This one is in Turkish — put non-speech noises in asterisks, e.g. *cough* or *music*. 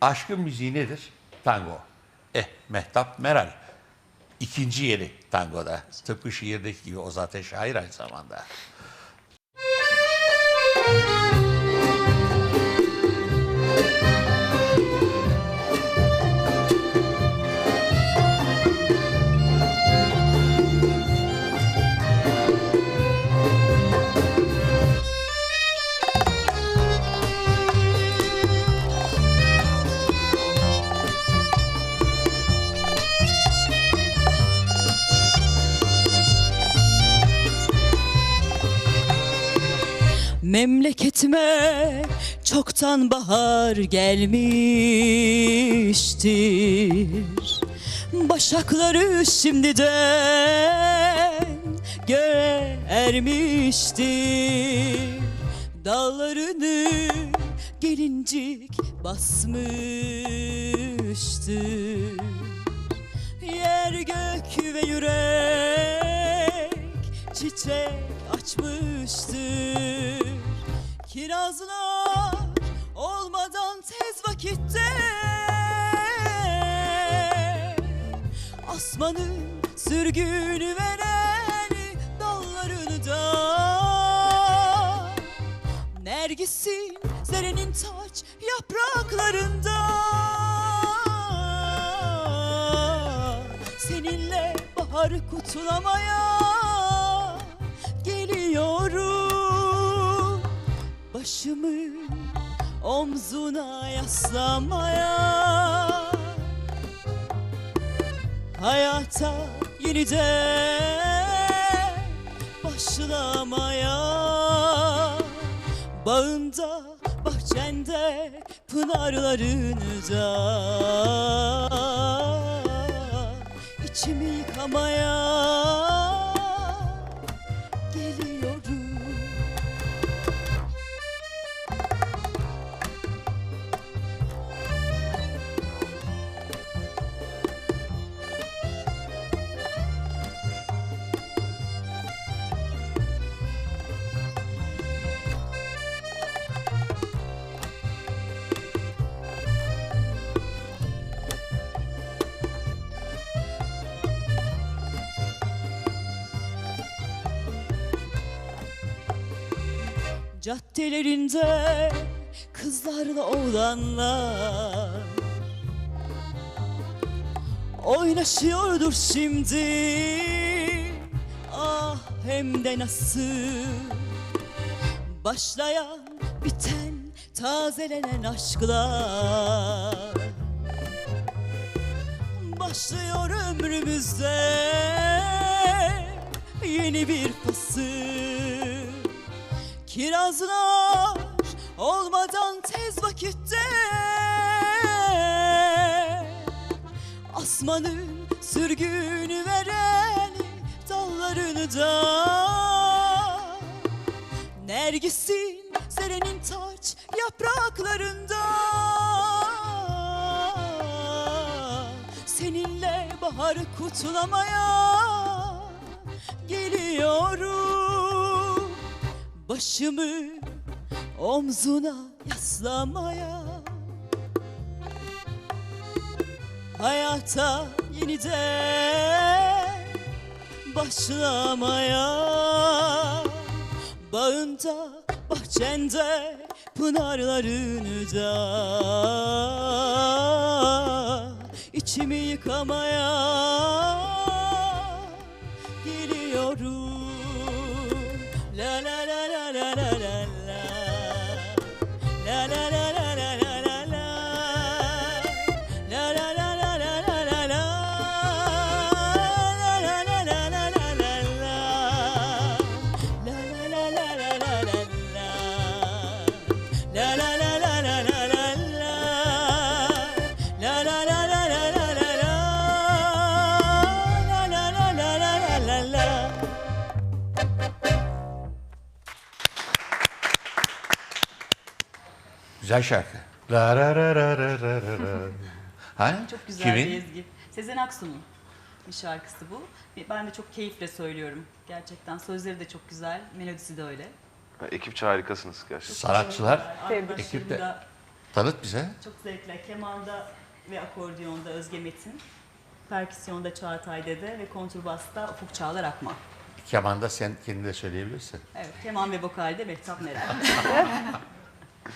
Aşkın müziği nedir? Tango. Eh, Mehtap Meral. İkinci yeri tangoda. Tıpkı şiirdeki gibi o zaten şair aynı zamanda. Memleketime çoktan bahar gelmiştir. Başakları şimdiden göğe ermiştir Dağlarını gelincik basmıştır. Yer gök ve yürek çiçek açmıştır. Kirazlar olmadan tez vakitte Asmanın sürgünü veren dallarını da Nergisin zerenin taç yapraklarında Seninle bahar kutulamaya omzuna yaslamaya Hayata yeniden başlamaya. Bağında, bahçende, pınarlarında içimi yıkamaya Caddelerinde kızlarla oğlanlar. Oynaşıyordur şimdi. Ah hem de nasıl. Başlayan biten tazelenen aşklar. Başlıyor ömrümüzde yeni bir fasıl Kirazlar olmadan tez vakitte Asmanın sürgünü veren dallarını da Nergisin serenin taç yapraklarında Seninle bahar kutlamaya geliyorum Başımı omzuna yaslamaya. Hayata yeniden başlamaya. Bağında, bahçende, pınarlarını da içimi yıkamaya Güzel şarkı. La ra ra ra ra ra ra. Ha? Çok güzel Kimin? bir ezgi. Sezen Aksu'nun bir şarkısı bu. Ben de çok keyifle söylüyorum. Gerçekten sözleri de çok güzel, melodisi de öyle. Ekipçe harikasınız gerçekten. Sanatçılar ekipte Tanıt bize. Çok zevkle. Kemanda ve akordiyonda Özge Metin. Perküsyonda Çağatay Dede ve kontrbasta Ufuk Çağlar Akman. Kemanda sen kendin de söyleyebilirsin. Evet, keman ve vokalde Mehtap Meral. *laughs*